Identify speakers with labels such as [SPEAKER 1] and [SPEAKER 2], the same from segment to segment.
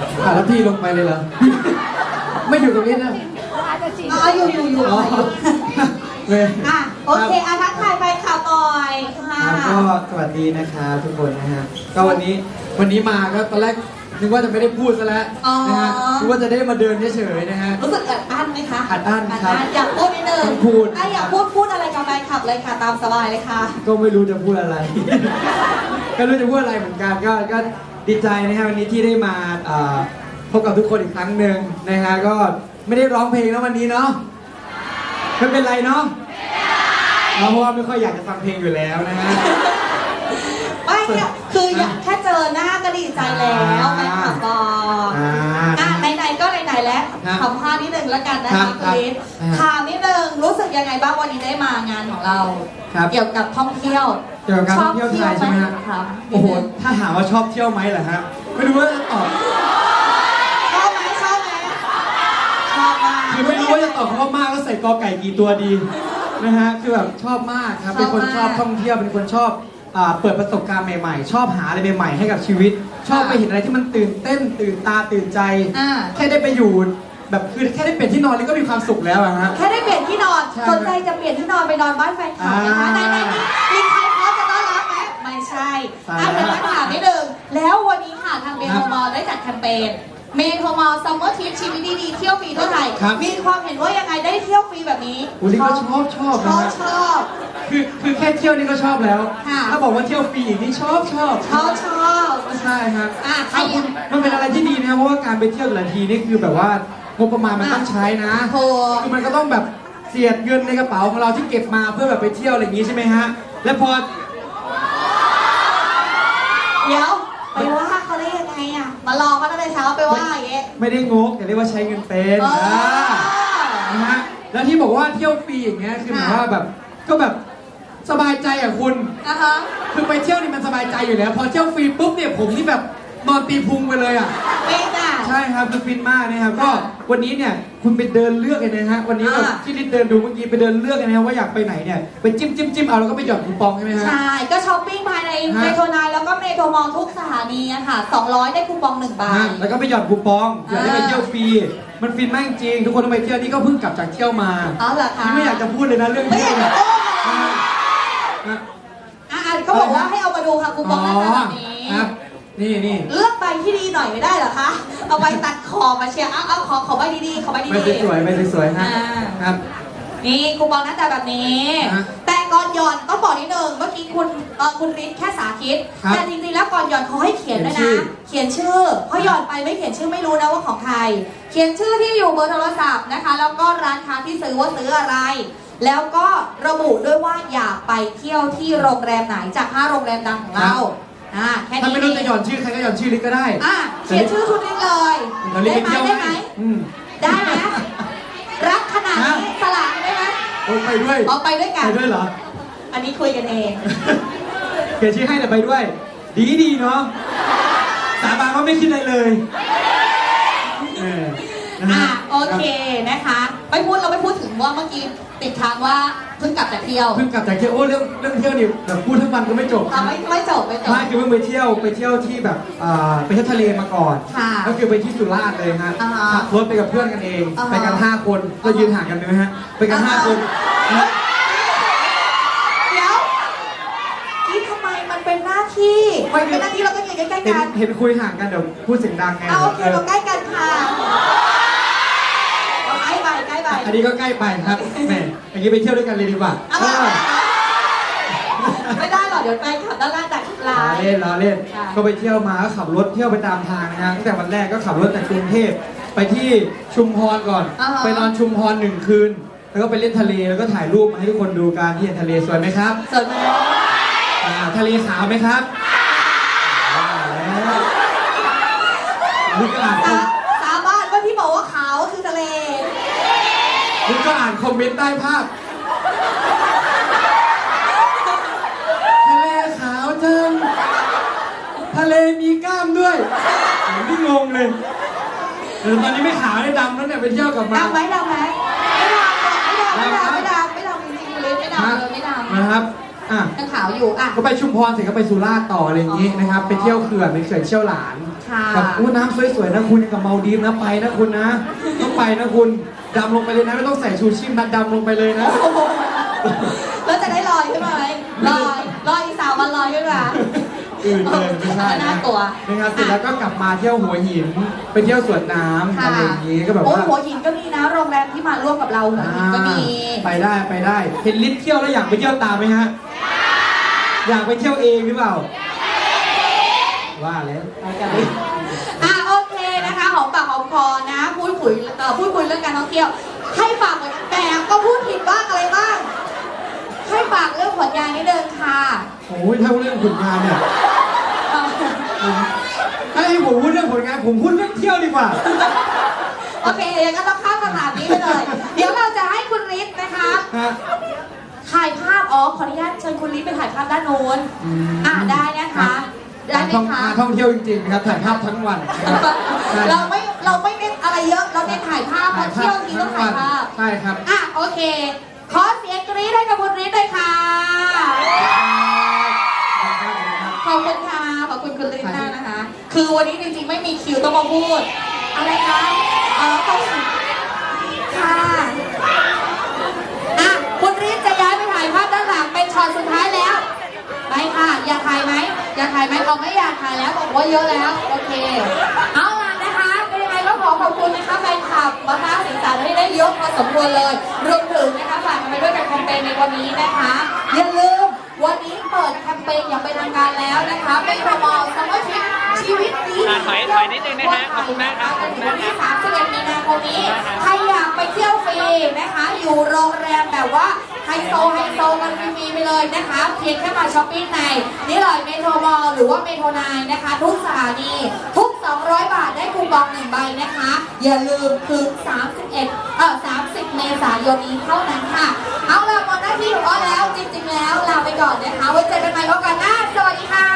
[SPEAKER 1] ครับ
[SPEAKER 2] อะแล้วพี่ลงไปเลยเหรอ ไม่อยู่ตรงนี้นะ
[SPEAKER 3] อ๋ออยู่อยู่อยู่
[SPEAKER 2] อ๋อ
[SPEAKER 3] อยู่
[SPEAKER 2] เลย
[SPEAKER 3] อะโอเคอะทักทายไปข่าวต่อยค่ะ
[SPEAKER 2] ครับก็สวัสดีนะครับทุกคนนะฮะ ก็วันนี้วันนี้มาก็ตอนแรกนึกว่าจะไม่ได้พูดซะแล้วนะฮะนึกว่าจะได้มาเดินเฉยๆนะฮะ
[SPEAKER 3] รู้สึกอัดอั้นไหมคะ
[SPEAKER 2] อัดอั้นครับ
[SPEAKER 3] อยากพูดนิดนึง
[SPEAKER 2] ต้องพูด
[SPEAKER 3] อะอยากพูดพูดอะไรกับแฟนคลับเลยค่ะตามสบายเลยค่ะ
[SPEAKER 2] ก็ไม่รู้จะพูดอะไร ก็ไม่รู้จะพูดอะไรเหมือนกันก็ก็ ดีใจนะฮะวันนี้ที่ได้มาเอ่อพบกับทุกคนอีกครั้งหนึ่งนะฮะก็ไม่ได้ร้องเพลงแล้ววันนี้เนาะไม่เป็นไรเนาะเพราะว่าไม่ค่อยอยากจะฟังเพลงอยู่แล้วนะฮะ
[SPEAKER 3] ไม่เนี่ยคืออยากแค่เจอหน้าก็ดีใจแล้วแฟนคลับบอก
[SPEAKER 2] อ่า
[SPEAKER 3] อะไหนๆก็ไหนๆแล้ว
[SPEAKER 2] ครับ
[SPEAKER 3] สัมภาษณ์นิดนึงแล้วกันนะ
[SPEAKER 2] ครั
[SPEAKER 3] คะ
[SPEAKER 2] บ
[SPEAKER 3] คุณลิศ
[SPEAKER 2] ครับ
[SPEAKER 3] ถามนิดนึงรู้สึกยังไงบ้างวันนี้ได้มางานของเรา
[SPEAKER 2] ครับ
[SPEAKER 3] เกี่ยวกับท่องเที่ยว
[SPEAKER 2] เกี่ยวกับการท่องเที่ยวไทยใช่ไหมฮะ
[SPEAKER 3] ครับ
[SPEAKER 2] โอ้โห ถ้าถามว่าชอบเที่ยวไหมเหรอฮะ ไม่รู้ว่าจะตอบ
[SPEAKER 3] ชอบไหมชอบไหมชอบมาก
[SPEAKER 2] คือไม่รู้ว่าจะตอบคำว่ามากก็ใส่กอไก่กี่ตัวดีนะฮะ คือแบบชอบมากครับ เป็นคนชอบท่องเที่ยว เป็นคนชอบอ่าเปิดประสบการณ์ใหม่ๆ ชอบหาอะไรใหม่ๆให้กับชีวิต ชอบไปเห็นอะไรที่มันตื่นเต้นตื่นตาตื่นใจ
[SPEAKER 3] อ่า
[SPEAKER 2] แค่ได้ไปอยู่แบบคือแค่ได้เป็นที่นอนนี่ก็มีความสุขแล้วอะฮะ
[SPEAKER 3] แค่ได้เปลี่ยนที่นอน
[SPEAKER 2] ใช่
[SPEAKER 3] สนใจจะเปลี่ยนที่นอนไปนอนบ้านแฟนคลับนะคะ
[SPEAKER 2] อ่า
[SPEAKER 3] ไหนไหนๆมีใครพร้อมจะต้อนรับไหมไม่ใช่
[SPEAKER 2] ใช่
[SPEAKER 3] อะเดี๋ยวมาถามนิดนึงแล้ววันนี้ค่ะทางเมโทรมอลได้จัดแคมเปญ เมโทรมอลซัมเมอร์ทริปชีวิตดีๆเที่ยวฟรีทั่วไทย
[SPEAKER 2] ครับ
[SPEAKER 3] มีความเห็นว่ายังไงได้เที่ยวฟรีแบบนี้
[SPEAKER 2] อุ้ยนี่ก็ชอบชอบ
[SPEAKER 3] ช
[SPEAKER 2] นะ
[SPEAKER 3] อบ
[SPEAKER 2] ฮะ
[SPEAKER 3] ชอบ
[SPEAKER 2] คือคือแค่เที่ยวนี่ก็ชอบแล้ว
[SPEAKER 3] ค่ะ
[SPEAKER 2] ถ้าบอกว่าเที่ยวฟรีอีกนี่ชอบชอบ
[SPEAKER 3] ชอบชอบ
[SPEAKER 2] ใช่ครับ
[SPEAKER 3] อะใคร
[SPEAKER 2] ถ้าคุณมันเป็นอะไรที่ดีนะเพราะว่าการไปเที่ยวแต่ละทีนี่คือแบบว่างบประมาณมันต้องใช้นะ
[SPEAKER 3] โทร
[SPEAKER 2] คือมันก็ต้องแบบเสียดเงินในกระเป๋าของเราที่เก็บมาเพื่อแบบไปเที่ยวอะไรอย่างงี้ใช่ไหมฮะ และพอ
[SPEAKER 3] เดี๋ยว มารอเขาตั้งแต่เช้าไปว่าอย่างเงี้ย
[SPEAKER 2] ไม่ได้งกแต่เรียกว่าใช้เงินเป็น
[SPEAKER 3] เออ
[SPEAKER 2] อ่านะฮะแล้วที่บอกว่าเที่ยวฟรีอย่างเงี้ยคือหมาย
[SPEAKER 3] ค่ะ
[SPEAKER 2] ว่าแบบก็แบบสบายใจอะคุณ
[SPEAKER 3] นะคะ
[SPEAKER 2] คือไปเที่ยวนี่มันสบายใจอยู่แล้ว พอเที่ยวฟรีปุ๊บเนี่ยผมนี่แบบนอนตีพุงไปเลยอะ
[SPEAKER 3] ไม่จ้ะ
[SPEAKER 2] ใช่ครับคือฟินมากนะครับก็
[SPEAKER 3] ค่ะ
[SPEAKER 2] วันนี้เนี่ยคุณไปเดินเลือกเลยนะฮะวันนี้แบบ
[SPEAKER 3] อ่า
[SPEAKER 2] ที่ลิศเดินดูเมื่อกี้ไปเดินเลือกเลยนะฮะว่าอยากไปไหนเนี่ยไปจิ้มจิ้มจิ้มเอาแล้วก็ไปหย่อนคูปองใช่ไหมฮะ
[SPEAKER 3] ใช่ก็ช้อปปิ้งภายใน
[SPEAKER 2] ฮะ
[SPEAKER 3] เมโทรไนน์แล้วก็เมโทรมอลทุกสถานีอะค่ะ 200 ได้คูปองหนึ่งใบ
[SPEAKER 2] ฮะแล้วก็ไปหย่อนคูปองเผื่อได้ไป
[SPEAKER 3] อ่า
[SPEAKER 2] เที่ยวฟรีมันฟินมากจริงทุกคนต้องไปเที่ยวนี่ก็เพิ่งกลับจากเที่ยวมา
[SPEAKER 3] อ๋อเหรอคะ
[SPEAKER 2] นี่ไม่อยากจะพูดเลยนะเรื่อง
[SPEAKER 3] ไม่
[SPEAKER 2] เที่
[SPEAKER 3] อ
[SPEAKER 2] ยว
[SPEAKER 3] ยาก
[SPEAKER 2] เนี่ย
[SPEAKER 3] จะโอ้
[SPEAKER 2] นะฮะ
[SPEAKER 3] อะอะเขาบอกว่าให้เอามาดูค่ะคูป
[SPEAKER 2] อ๋
[SPEAKER 3] อ
[SPEAKER 2] อง
[SPEAKER 3] หน้าตาแบบนี้
[SPEAKER 2] ครับ นี่นี่
[SPEAKER 3] เลือกใบที่ดีหน่อยไม่ได้เหรอคะเอาใบตัดคอมาเชียร์เอาเอาขอขอใบดีๆขอใบ
[SPEAKER 2] ไป
[SPEAKER 3] ดี
[SPEAKER 2] สวยๆไปสวยๆฮะ
[SPEAKER 3] อ่า
[SPEAKER 2] ครับ
[SPEAKER 3] ๆนี่คูปองหน้าตาแบบนี้
[SPEAKER 2] ฮะ
[SPEAKER 3] แต่ก่อนหย่อนต้องบอกนิดนึงเมื่อกี้คุณเอ่อคุณริทแค่สาธิต
[SPEAKER 2] ครับ
[SPEAKER 3] แต่จริงๆแล้วก่อนหย่อนเขาให้เขียนด้วย
[SPEAKER 2] เขียนชื่
[SPEAKER 3] นะ
[SPEAKER 2] อ
[SPEAKER 3] เขียนชื่อเพราะหย่อนไปไม่เขียนชื่อไม่รู้นะว่าของใคร เขียนชื่อที่อยู่เบอร์โทรศัพท์นะคะ แล้วก็ร้านค้าที่ซื้อว่าซื้ออะไร แล้วก็ระบุด้วยว่าอยากไปเที่ยวที่โรงแรมไหนจากห้าโรงแรมดังของเรา อ่าแค่
[SPEAKER 2] ถ้า
[SPEAKER 3] นี้
[SPEAKER 2] ไม่รู้จะหย่อนชื่อใครก็หย่อนชื่อลิศก็ได้
[SPEAKER 3] อะเขียนชื่อคุณได้เลย
[SPEAKER 2] เราเรีย
[SPEAKER 3] ได้
[SPEAKER 2] ก
[SPEAKER 3] ไหม
[SPEAKER 2] เที่ยว
[SPEAKER 3] ได้ไหม
[SPEAKER 2] อืม
[SPEAKER 3] ได้ไหมรักขนาดนี้สละได้ไหม
[SPEAKER 2] โอ้ยไปด้วย
[SPEAKER 3] เอาไปด้วยกั
[SPEAKER 2] ไป
[SPEAKER 3] น
[SPEAKER 2] ด้วยเหรอ
[SPEAKER 3] อันนี้คุยกันเอง
[SPEAKER 2] เขียนชื่อให้แต่ไปด้วย ดีดีเนาะสาบานว่าไม่คิดอะไรเลยเออนะ
[SPEAKER 3] อะ
[SPEAKER 2] ฮะ
[SPEAKER 3] โอเคนะคะ ไม่พูดเราไม่พูดถึงว่าเมื่อกี้ติดค้างว่าเพิ่งกลับจากเที่ยว
[SPEAKER 2] เพิ่งกลับจากเที่ยวโอ้เรื่องเรื่องเที่ยวนี่แบบพูดทั้งวันก็ไม่จบ
[SPEAKER 3] อะไม่ไม่จบไม่จบ
[SPEAKER 2] ไม่คือเพิ่งไปเที่ยวไปเที่ยวที่แบบอ่าไปเที่ยวทะเลมาก่อน
[SPEAKER 3] ค่ะ
[SPEAKER 2] ก็คือไปที่สุราษฎร์เลยฮะ
[SPEAKER 3] อ่าฮะ
[SPEAKER 2] ขับรถไปกับเพื่อนกันเอง
[SPEAKER 3] อ่าฮะ
[SPEAKER 2] ไปกันห้าคนเรายืนห่างกันไหมฮะไปกัน
[SPEAKER 3] อ่าฮะ
[SPEAKER 2] ห้าคน
[SPEAKER 3] เดี๋ยวที่ทำไมมันเป็นหน้าที่มันเป็นหน้าที่เราต้องอยู่ใกล้ๆ
[SPEAKER 2] เห็น
[SPEAKER 3] กัน
[SPEAKER 2] เห็นคุยห่างกันเดี๋ยวพูดเสียงดังไง
[SPEAKER 3] เอาโอเค
[SPEAKER 2] เออ
[SPEAKER 3] เราใกล้กันค่ะเอาใกล้ไปใกล้ไป
[SPEAKER 2] อันนี้ก็ใกล้ไปครับแหมอย่างนี้ไปเที่ยวด้วยกันเลยดีกว่า
[SPEAKER 3] เอา
[SPEAKER 2] เอ
[SPEAKER 3] มา
[SPEAKER 2] อ
[SPEAKER 3] ไม่ได้หรอกเดี๋ยวไปขับด้านล่างจากร้า
[SPEAKER 2] ล้อนเล่นล้อเล่น
[SPEAKER 3] ค่ะ
[SPEAKER 2] ก็ไปเที่ยวมาก็ขับรถเที่ยวไปตามทางนะฮะตั้งแต่วันแรกก็ขับรถจากกรุงเทพไปที่ชุมพรก่อน
[SPEAKER 3] อ่าฮะ
[SPEAKER 2] ไปนอนชุมพรหนึ่งคืน แล้วก็ไปเล่นทะเลแล้วก็ถ่ายรูปมาให้ทุกคนดูการที่เห็นทะเลสวยไหมครับ
[SPEAKER 3] ส่วน
[SPEAKER 2] อ่าทะเลขาวไหมครับว่าแล้วนี่ก็อ่านคอ
[SPEAKER 3] สามสาบานว่าที่บอกว่าขาวคือทะเล
[SPEAKER 2] นี่ก็อ่านคอมเมนต์ใต้ภาพทะเลขาวจังทะเลมีกล้ามด้วยผมนี่งงเลยเออตอนนี้ไม่ขาวเลยดำแล้วเนี่ยไปเที่ยวกลับมา
[SPEAKER 3] ดำไหมดำไหมไม่ดำไม่ดำไม่ดำไม่ดำไม่ดำจริงๆเลยไม่ดำเลยไม่ดำ
[SPEAKER 2] นะครับอะ
[SPEAKER 3] ยังขาวอยู่อะ
[SPEAKER 2] ก็ไปชุมพรเสร็จก็ไปสุราษฎร์ต่ออะไรอย่างนี้นะครับ ไปเที่ยวเขื่อนไปเขื่อนเชี่ยวหลาน
[SPEAKER 3] คค่ะ
[SPEAKER 2] กับอู้น้ำสวยๆนะคุณกับเมาดีฟนะไปนะคุณนะต้องไปนะคุณ ดำลงไปเลยนะไม่ต้องใส่ชูชีพนะดำลงไปเลยนะ
[SPEAKER 3] โอ้โหแล้วจะได้ลอยขึ้นมาไหมลอยลอยอีกสามวันลอยขึ้นมา
[SPEAKER 2] อื่นเลยไม่ใช่
[SPEAKER 3] น่ากลัว
[SPEAKER 2] นะครับเสร็จแล้วก็กลับมาเที่ยวหัวหินไปเที่ยวสวนน้ำ
[SPEAKER 3] ค่ะ
[SPEAKER 2] อะไรอย่างนี้ก็แบบ
[SPEAKER 3] โอ้
[SPEAKER 2] ว่า
[SPEAKER 3] หัวหินก็มีนะโรงแรมที่มาร่วมกับเราหัวหินก็มี
[SPEAKER 2] ไปได้ไปได้เห็นลิศเที่ยวแล้วอยากไปเที่ยวตามไหมฮะอยากไปเที่ยวเองหรือเปล่าว่าแล้วไปกัน
[SPEAKER 3] อ่อพูดคุยเรื่องการท่องเที่ยว ให้ฝากผลแต่ก็พูดผิดบ้างอะไรบ้าง ให้ฝากเรื่องผลงานนิดนึงค่ะ
[SPEAKER 2] โอ้ยถ้าเรื่องผลงานเนี่ย
[SPEAKER 3] เอ่อ
[SPEAKER 2] ถ้าให้ผมพูดเรื่องผลงานผมพูดเรื่องเที่ยวดีกว่า
[SPEAKER 3] โอเคอย่างนั้นเราข้ามคำถามนี้ไปเลย เดี๋ยวเราจะให้คุณฤทธิ์นะคะ
[SPEAKER 2] ฮะ
[SPEAKER 3] ถ่ายภาพอ๋อขออนุญาตเชิญคุณฤทธิ์ไปถ่ายภาพด้านโน้น
[SPEAKER 2] อืม
[SPEAKER 3] อ่าได้นะคะ ได้ไหม
[SPEAKER 2] ท่อง
[SPEAKER 3] คะ
[SPEAKER 2] มาท่องเที่ยวจริงๆนะครับถ่ายภาพทั้งวันนะครับใช่
[SPEAKER 3] เราไม่ เราไม่เน้นอะไรเยอะเราเน้นถ่ายภาพเพราะเที่ยวจริงต้องถ่ายภาพ
[SPEAKER 2] ใช่ครับ
[SPEAKER 3] อะโอเค ขอเสียงกรี๊ดให้กับคุณฤทธิ์ด้วยค่ะขอบคุณค่ะขอบคุณคุณฤทธิ์มากนะคะ คือวันนี้จริงๆไม่มีคิวต้องมาพูด อะไรคะอ๋อต้องค่ะอะคุณฤทธิ์จะย้ายไปถ่ายภาพด้านหลังเป็นช็อตสุดท้ายแล้วไปค่ะอยากถ่ายไหมอยากถ่ายไหมเอาไม่อยากถ่ายแล้วบอกว่าเยอะแล้วโอเคเอา ขอขอบคุณนะคะแฟนคลับมาสร้างสีสันให้ได้เยอะพอสมควรเลย รวมถึงนะคะฝากกันไปด้วยกับแคมเปญในวันนี้นะคะ อย่าลืมวันนี้เปิดแคมเปญอย่างเป็นทางการแล้วนะคะเป็นโปรโมทซัมเมอร์ทริปชีวิตดี
[SPEAKER 1] อ่าถอยถอยนิดนึงนะฮะขอบคุณมากครับ
[SPEAKER 3] จนถึงวันที่31มีนาคมนี้ ใครอยากไปเที่ยวฟรีนะคะ อยู่โรงแรมแบบว่าไฮโซไฮโซกันฟรีๆไปเลยนะคะ เพียงแค่มาช้อปปิ้งในนี่เลยเมโทรมอลหรือว่าเมโทรไนนะคะ ทุกสถานีทุก200บาทได้คูปองหนึ่งใบนะคะ อย่าลืมคือ31 เอ่อ 30 เมษายนนี้เท่านั้นค่ะ เอาล่ะหมดหน้าที่ของอ้อแล้วจริง ๆ แล้วลาไปก่อนนะคะไว้เจอกันใหม่โอกาสหน้า สวัสดีค่ะ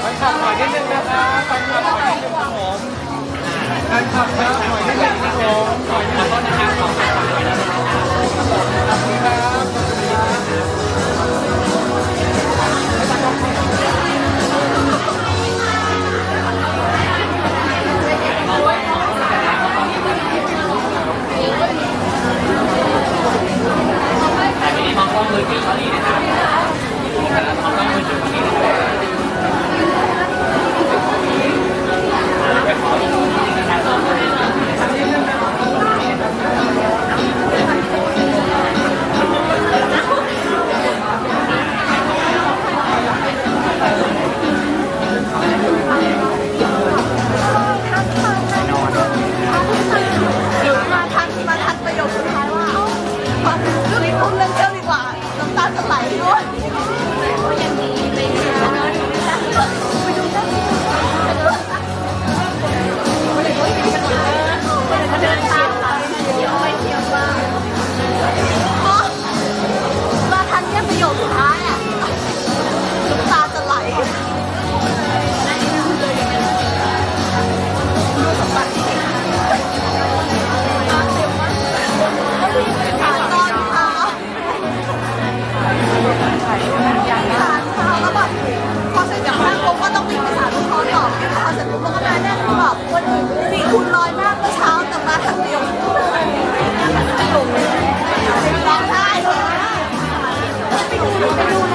[SPEAKER 1] ไปขับหน่อยนิดนึงนะคะไปขับหน่อยนิดนึงครับผมไปขับหน่อยนิดนึงครับผม Thank you.